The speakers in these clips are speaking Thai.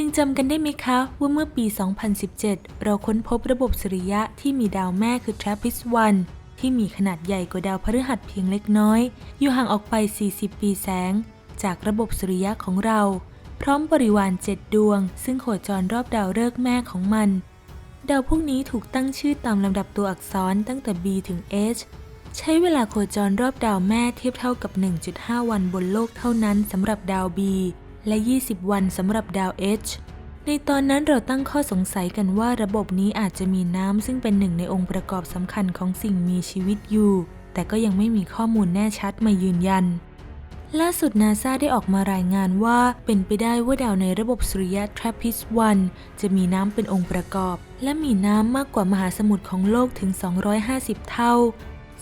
ยังจำกันได้ไหมคะว่าเมื่อปี 2017 เราค้นพบระบบสุริยะที่มีดาวแม่คือ TRAPPIST-1 ที่มีขนาดใหญ่กว่าดาวพฤหัสเพียงเล็กน้อย อยู่ห่างออกไป 40 ปีแสง จากระบบสุริยะของเรา พร้อมบริวาร7ดวง ซึ่งโคจรรอบดาวฤกษ์แม่ของมัน ดาวพวกนี้ถูกตั้งชื่อตามลำดับตัวอักษรตั้งแต่ B ถึง H ใช้เวลาโคจรรอบดาวแม่เทียบเท่ากับ 1.5 วันบนโลกเท่านั้นสำหรับดาว B และ 20 วันสำหรับดาว H ในตอนนั้นเราตั้งข้อสงสัยกันว่าระบบนี้อาจจะมีน้ำซึ่งเป็นหนึ่งในองค์ประกอบสำคัญของสิ่งมีชีวิตอยู่ แต่ก็ยังไม่มีข้อมูลแน่ชัดมายืนยัน ล่าสุดนาซาได้ออกมารายงานว่าเป็นไปได้ว่าดาวในระบบสุริยะ TRAPPIST-1 จะมีน้ำเป็นองค์ประกอบ และมีน้ำมากกว่ามหาสมุทรของโลกถึง 250 เท่า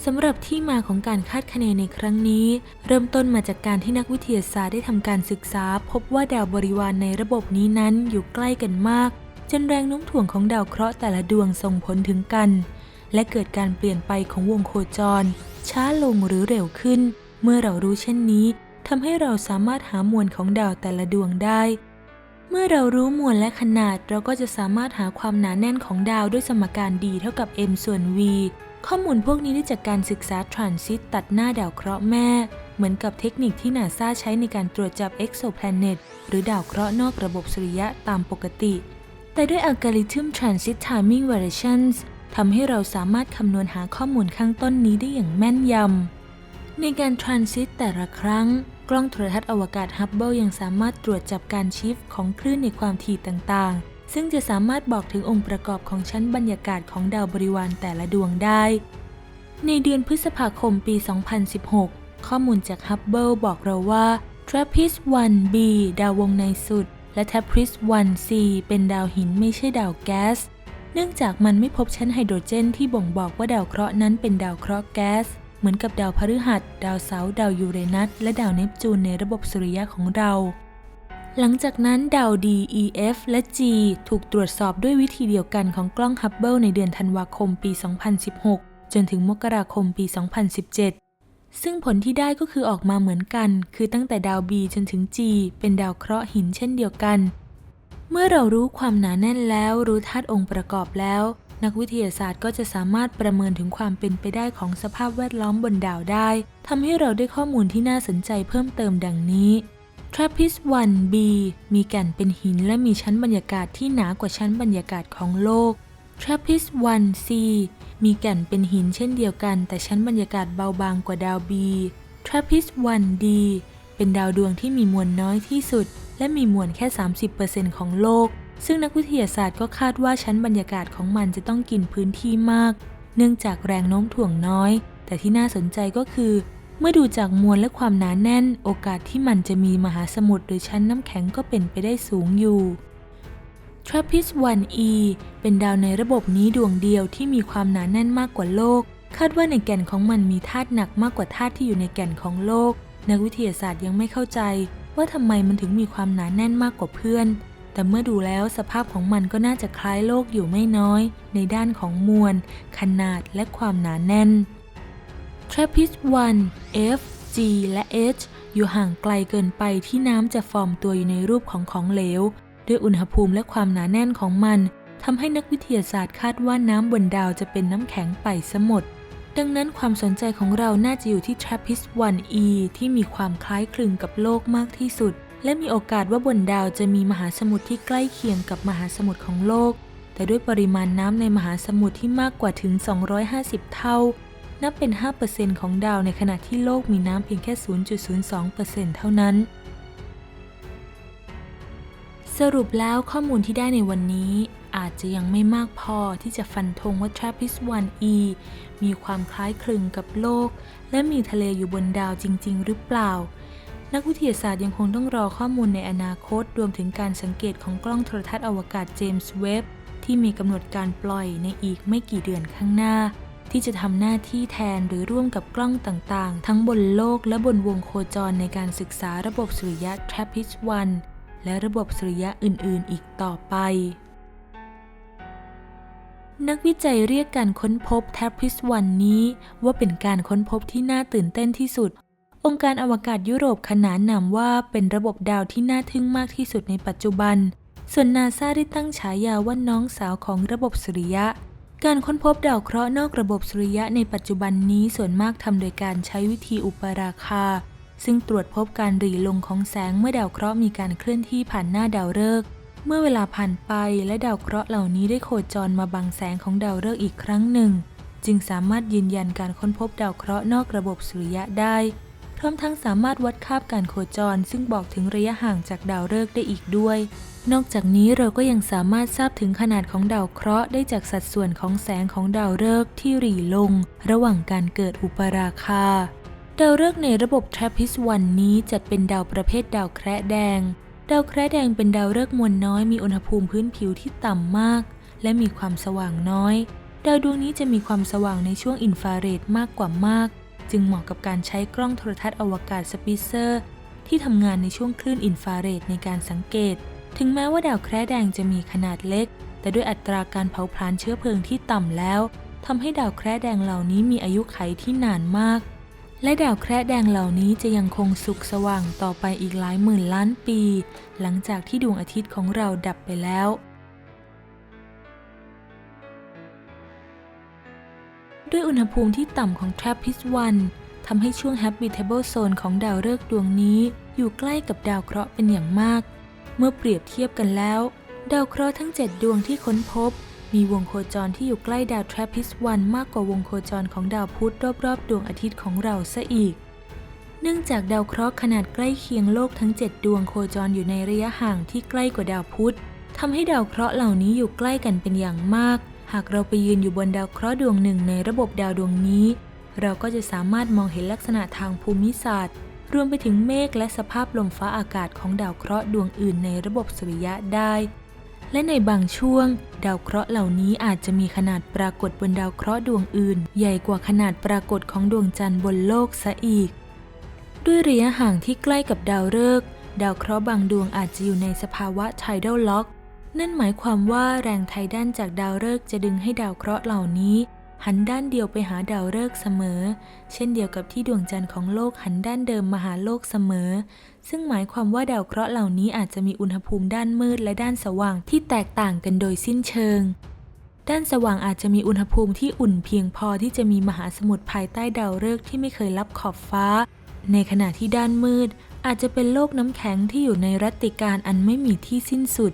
สำหรับที่มาของการคาดคะเนในครั้งนี้ เริ่มต้นมาจากการที่นักวิทยาศาสตร์ได้ทำการศึกษา พบว่าดาวบริวารในระบบนี้นั้นอยู่ใกล้กันมาก จนแรงโน้มถ่วงของดาวเคราะห์แต่ละดวงส่งผลถึงกัน และเกิดการเปลี่ยนไปของวงโคจร ช้าลงหรือเร็วขึ้น เมื่อเรารู้เช่นนี้ทำให้เราสามารถหามวลของดาวแต่ละดวงได้ เมื่อเรารู้มวลและขนาดเราก็จะสามารถหาความหนาแน่นของดาวด้วยสมการ d เท่ากับ m ส่วน v ข้อมูลพวกนี้ได้จากการศึกษาทรานซิตตัดหน้าดาวเคราะห์แม่ เหมือนกับเทคนิคที่นาซาใช้ในการตรวจจับ exoplanet หรือดาวเคราะห์นอกระบบสุริยะตามปกติ แต่ด้วยอัลกอริทึม transit timing variations ทำให้เราสามารถคำนวณหาข้อมูลข้างต้นนี้ได้อย่างแม่นยำ ในการทรานซิตแต่ละครั้ง กล้องโทรทัศน์อวกาศฮับเบิลยังสามารถตรวจจับการชิฟของคลื่นในความถี่ต่างๆ ซึ่งจะสามารถบอกถึงองค์ประกอบของชั้นบรรยากาศของดาวบริวารแต่ละดวงได้ ในเดือนพฤษภาคมปี 2016 ข้อมูลจากฮับเบิลบอกเราว่า TRAPPIST-1b ดาววงในสุด และ TRAPPIST-1c เป็นดาวหินไม่ใช่ดาวแก๊ส เนื่องจากมันไม่พบชั้นไฮโดรเจนที่บ่งบอกว่าดาวเคราะห์นั้นเป็นดาวเคราะห์แก๊ส เหมือนกับดาวพฤหัส ดาวเสาร์ดาวยูเรนัส และดาวเนปจูนในระบบสุริยะของเรา หลังจากนั้นดาว D, E, F และ G ถูกตรวจสอบด้วยวิธีเดียวกันของกล้องฮับเบิลในเดือนธันวาคมปี 2016 จนถึงมกราคมปี 2017 ซึ่งผลที่ได้ก็คือออกมาเหมือนกัน คือตั้งแต่ดาว B จนถึง G เป็นดาวเคราะห์หินเช่นเดียวกัน เมื่อเรารู้ความหนาแน่นแล้ว รู้ธาตุองค์ประกอบแล้ว นักวิทยาศาสตร์ก็จะสามารถประเมินถึงความเป็นไปได้ของสภาพแวดล้อมบนดาวได้ทำให้เราได้ข้อมูลที่น่าสนใจเพิ่มเติมดังนี้ TRAPPIST-1b มีแก่นเป็นหินและมีชั้นบรรยากาศที่หนากว่าชั้นบรรยากาศของโลก TRAPPIST-1c มีแก่นเป็นหินเช่นเดียวกัน แต่ชั้นบรรยากาศเบาบางกว่าดาว B TRAPPIST-1d เป็นดาวดวงที่มีมวลน้อยที่สุด และมีมวลแค่ 30%ของโลก ซึ่งนักวิทยาศาสตร์ก็คาดว่าชั้นบรรยากาศของมันจะต้องกินพื้นที่มาก เนื่องจากแรงโน้มถ่วงน้อย แต่ที่น่าสนใจก็คือ เมื่อดูจากมวลและความหนาแน่น โอกาสที่มันจะมีมหาสมุทรหรือชั้นน้ำแข็งก็เป็นไปได้สูงอยู่ TRAPPIST-1e เป็นดาวในระบบนี้ดวงเดียวที่มีความหนาแน่นมากกว่าโลก คาดว่าในแก่นของมันมีธาตุหนักมากกว่าธาตุที่อยู่ในแก่นของโลก นักวิทยาศาสตร์ยังไม่เข้าใจ ว่าทำไมมันถึงมีความหนาแน่นมากกว่าเพื่อน แต่เมื่อดูแล้วสภาพของมันก็น่าจะคล้ายโลกอยู่ไม่น้อย ในด้านของมวล ขนาดและความหนาแน่น TRAPPIST-1 F G และ H อยู่ห่างไกลเกินไปที่น้ำจะฟอร์มตัวอยู่ในรูปของของเหลว ด้วยอุณหภูมิและความหนาแน่นของมันทำให้นักวิทยาศาสตร์คาดว่าน้ำบนดาวจะเป็นน้ำแข็งไปซะหมด ดังนั้นความสนใจของเราน่าจะอยู่ที่ TRAPPIST-1e ที่มีความคล้ายคลึงกับโลกมากที่สุด และมีโอกาสว่าบนดาวจะมีมหาสมุทรที่ใกล้เคียงกับมหาสมุทรของโลก แต่ด้วยปริมาณน้ำในมหาสมุทรที่มากกว่าถึง 250 เท่า นับเป็น 5%ของดาวในขณะที่โลกมีน้ำเพียงแค่ 0.02%เท่านั้น สรุปแล้วข้อมูลที่ได้ในวันนี้อาจจะยังไม่มากพอที่จะฟันธงว่า TRAPPIST-1e มีความคล้ายคลึงกับโลก และมีทะเลอยู่บนดาวจริง ๆ หรือเปล่า นักวิทยาศาสตร์ยังคงต้องรอข้อมูลในอนาคตรวมถึงการสังเกตของกล้องโทรทัศน์อวกาศเจมส์เว็บที่มีกำหนดการปล่อยในอีกไม่กี่เดือนข้างหน้า ที่จะทำหน้าที่แทนหรือร่วมกับกล้องต่างๆ ทั้งบนโลกและบนวงโคจรในการศึกษาระบบสุริยะ TRAPPIST-1 และระบบสุริยะอื่นๆ อีกต่อไป นักวิจัยเรียกการค้นพบ TRAPPIST-1 นี้ ว่าเป็นการค้นพบที่น่าตื่นเต้นที่สุด องค์การอวกาศยุโรปขนานนามว่าเป็นระบบดาวที่น่าทึ่งมากที่สุดในปัจจุบัน ส่วนนาซาได้ตั้งฉายาว่าน้องสาวของระบบสุริยะ การค้นพบดาวเคราะห์นอกระบบสุริยะในปัจจุบันนี้ส่วนมากทำโดยการใช้วิธีอุปราคา ซึ่งตรวจพบการหรี่ลงของแสงเมื่อดาวเคราะห์มีการเคลื่อนที่ผ่านหน้าดาวฤกษ์เมื่อเวลาผ่านไปและดาวเคราะห์เหล่านี้ได้โคจรมาบังแสงของดาวฤกษ์อีกครั้งหนึ่ง จึงสามารถยืนยันการค้นพบดาวเคราะห์นอกระบบสุริยะได้ พร้อมทั้งสามารถวัดคาบการโคจร ซึ่งบอกถึงระยะห่างจากดาวฤกษ์ได้อีกด้วย นอกจากนี้เราก็ยังสามารถทราบถึงขนาดของดาวเคราะห์ได้จากสัดส่วนของแสงของดาวฤกษ์ที่หรี่ลง ระหว่างการเกิดอุปราคา ดาวฤกษ์ในระบบ TRAPPIST-1 นี้จัดเป็นดาวประเภทดาวแคระแดง ดาวแคระแดงเป็นดาวฤกษ์มวลน้อยมีอุณหภูมิพื้นผิวที่ต่ำมาก และมีความสว่างน้อย ดาวดวงนี้จะมีความสว่างในช่วงอินฟราเรดมากกว่ามาก จึงเหมาะกับการใช้กล้องโทรทัศน์อวกาศสปิเซอร์ ที่ทำงานในช่วงคลื่นอินฟราเรดในการสังเกต ถึงแม้ว่าดาวแคระแดงจะมีขนาดเล็ก แต่ด้วยอัตราการเผาผลาญเชื้อเพลิงที่ต่ำแล้วทำให้ดาวแคระแดงเหล่านี้มีอายุไขที่นานมาก และดาวแคระแดงเหล่านี้จะยังคงสุกสว่างต่อไปอีกหลายหมื่นล้านปี หลังจากที่ดวงอาทิตย์ของเราดับไปแล้ว ด้วยอุณหภูมิที่ต่ำของ TRAPPIST-1 ทำให้ช่วง habitable zone ของดาวฤกษ์ดวงนี้อยู่ใกล้กับดาวเคราะห์เป็นอย่างมาก เมื่อเปรียบเทียบกันแล้ว ดาวเคราะห์ทั้ง 7 ดวงที่ค้นพบ มีวงโคจรที่อยู่ใกล้ดาว TRAPPIST-1 มากกว่าวงโคจรของดาวพุธรอบๆ ดวงอาทิตย์ของเราซะอีก เนื่องจากดาวเคราะห์ขนาดใกล้เคียงโลกทั้ง 7 ดวงโคจรอยู่ในระยะห่างที่ใกล้กว่าดาวพุธทำให้ดาวเคราะห์เหล่านี้อยู่ใกล้กันเป็นอย่างมาก หากเราไปยืนอยู่บนดาวเคราะห์ดวงหนึ่งในระบบดาวดวงนี้ เราก็จะสามารถมองเห็นลักษณะทางภูมิศาสตร์ รวมไปถึงเมฆและสภาพลมฟ้าอากาศของดาวเคราะห์ดวงอื่นในระบบสุริยะได้ และในบางช่วง ดาวเคราะห์เหล่านี้อาจจะมีขนาดปรากฏบนดาวเคราะห์ดวงอื่น ใหญ่กว่าขนาดปรากฏของดวงจันทร์บนโลกซะอีก ด้วยระยะห่างที่ใกล้กับดาวฤกษ์ดาวเคราะห์บางดวงอาจจะอยู่ในสภาวะ tidal lock นั่นหมายความว่าแรงไทด้านจากดาวฤกษ์จะดึงให้ดาวเคราะห์เหล่านี้ หันด้านเดียวไปหาดาวฤกษ์เสมอ เช่นเดียวกับที่ดวงจันทร์ของโลกหันด้านเดิมมาหาโลกเสมอ ซึ่งหมายความว่าดาวเคราะห์เหล่านี้อาจจะมีอุณหภูมิด้านมืดและด้านสว่างที่แตกต่างกันโดยสิ้นเชิง ด้านสว่างอาจจะมีอุณหภูมิที่อุ่นเพียงพอที่จะมีมหาสมุทรภายใต้ดาวฤกษ์ที่ไม่เคยรับขอบฟ้า ในขณะที่ด้านมืดอาจจะเป็นโลกน้ำแข็งที่อยู่ในรัตติการอันไม่มีที่สิ้นสุด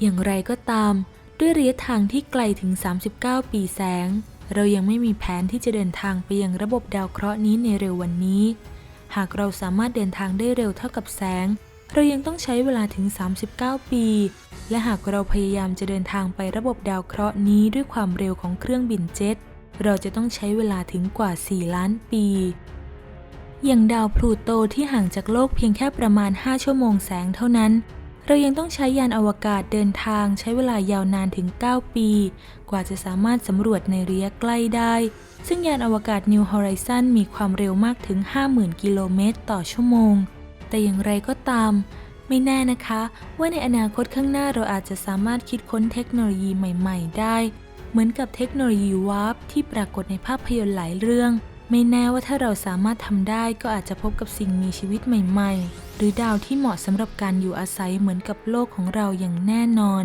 อย่างไรก็ตาม ด้วยระยะทางที่ไกลถึง 39 ปีแสง เรายังไม่มีแผนที่จะเดินทางไปยังระบบดาวเคราะห์นี้ในเร็ววันนี้ หากเราสามารถเดินทางได้เร็วเท่ากับแสง เรายังต้องใช้เวลาถึง 39 ปี และหากเราพยายามจะเดินทางไประบบดาวเคราะห์นี้ด้วยความเร็วของเครื่องบินเจ็ต เราจะต้องใช้เวลาถึงกว่า 4 ล้านปีอย่างดาวพลูโตที่ห่างจากโลกเพียงแค่ประมาณ 5 ชั่วโมงแสงเท่านั้น เรายังต้องใช้ยานอวกาศเดินทางใช้เวลายาวนานถึง 9 ปี กว่าจะสามารถสำรวจในระยะใกล้ได้ ซึ่งยานอวกาศ New Horizon มีความเร็วมากถึง 50,000 กิโลเมตรต่อชั่วโมง แต่อย่างไรก็ตาม ไม่แน่นะคะ ว่าในอนาคตข้างหน้าเราอาจจะสามารถคิดค้นเทคโนโลยีใหม่ ๆ ได้ เหมือนกับเทคโนโลยีวาร์ปที่ปรากฏในภาพยนตร์หลายเรื่อง ไม่แน่ว่าถ้าเราสามารถทำได้ก็อาจจะพบกับสิ่งมีชีวิตใหม่ ๆ หรือดาวที่เหมาะสำหรับการอยู่อาศัยเหมือนกับโลกของเราอย่างแน่นอน